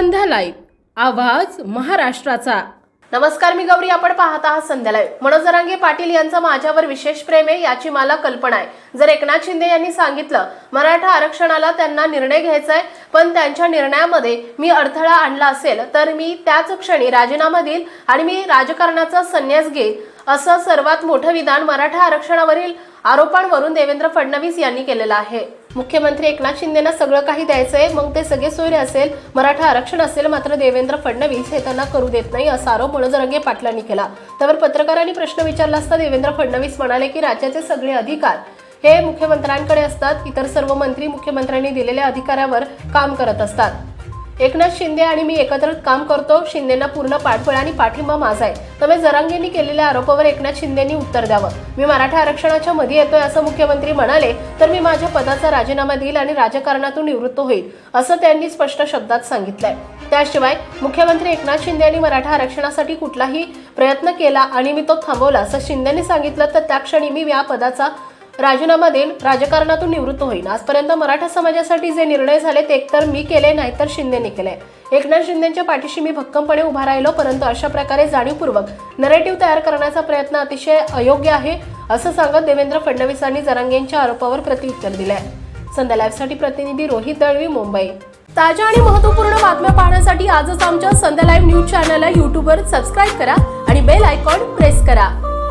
संध्या live आवाज महाराष्ट्राचा. नमस्कार मी गौरी. आपण पाहत आहात संध्याला मनोज जरांगे पाटील यांचं माझ्यावर विशेष प्रेम आहे याची मला कल्पना आहे. जर एकनाथ शिंदे यांनी सांगितलं मराठा आरक्षणाला त्यांना निर्णय घ्यायचा आहे पण त्यांच्या निर्णयामध्ये मी अडथळा आणला असेल तर मी त्याच क्षणी राजीनामा देईल आणि मी राजकारणाचा संन्यास घेईल असं सर्वात मोठं विधान मराठा आरक्षणावरील आरोपांवरून देवेंद्र फडणवीस यांनी केलेलं आहे. मुख्यमंत्री एकनाथ शिंदेना सगळं काही द्यायचंय मग ते सगळे सोयरे असेल मराठा आरक्षण असेल मात्र देवेंद्र फडणवीस हे त्यांना करू देत नाही असा आरोप मनोजरंगे पाटलांनी केला. त्यावर पत्रकारांनी प्रश्न विचारला असता देवेंद्र फडणवीस म्हणाले की राज्याचे सगळे अधिकार हे मुख्यमंत्र्यांकडे असतात इतर सर्व मंत्री मुख्यमंत्र्यांनी दिलेल्या अधिकारावर काम करत असतात. एकनाथ शिंदे आणि मी एकत्र काम करतो. शिंदेना पूर्ण पाठबळ आणि पाठिंबा माझा आहे. त्यामुळे जरांगेंनी केलेल्या आरोपावर एकनाथ शिंदेनी उत्तर द्यावं. मी मराठा आरक्षणाच्या मध्ये येतोय असं मुख्यमंत्री म्हणाले तर मी माझ्या पदाचा राजीनामा देईल आणि राजकारणातून निवृत्त होईल असं त्यांनी स्पष्ट शब्दात सांगितलंय. त्याशिवाय मुख्यमंत्री एकनाथ शिंदे यांनी मराठा आरक्षणासाठी कुठलाही प्रयत्न केला आणि मी तो थांबवला असं शिंदेने सांगितलं तर त्या क्षणी मी या पदाचा राजीनामा देईन राजकारणातून निवृत्त होईन. आजपर्यंत मराठा समाजासाठी जे निर्णय झाले ते एकतर मी केले नाहीतर शिंदेने केले. एकनाथ शिंदेच्या पाठीशी मी भक्कमपणे उभा राहिलो परंतु अशा प्रकारे जाणीवपूर्वक नरेटिव्ह तयार करण्याचा प्रयत्न अतिशय अयोग्य आहे असं सांगत देवेंद्र फडणवीसांनी जरांगेंच्या आरोपावर प्रत्युत्तर दिले संध्या लाईव्हसाठी प्रतिनिधी रोहित दळवी मुंबई. ताज्या आणि महत्त्वपूर्ण बातम्या पाहण्यासाठी आजच आमच्या संध्या लाईव्ह न्यूज चॅनलला यूट्यूबवर सबस्क्राईब करा आणि बेल आयकॉन प्रेस करा.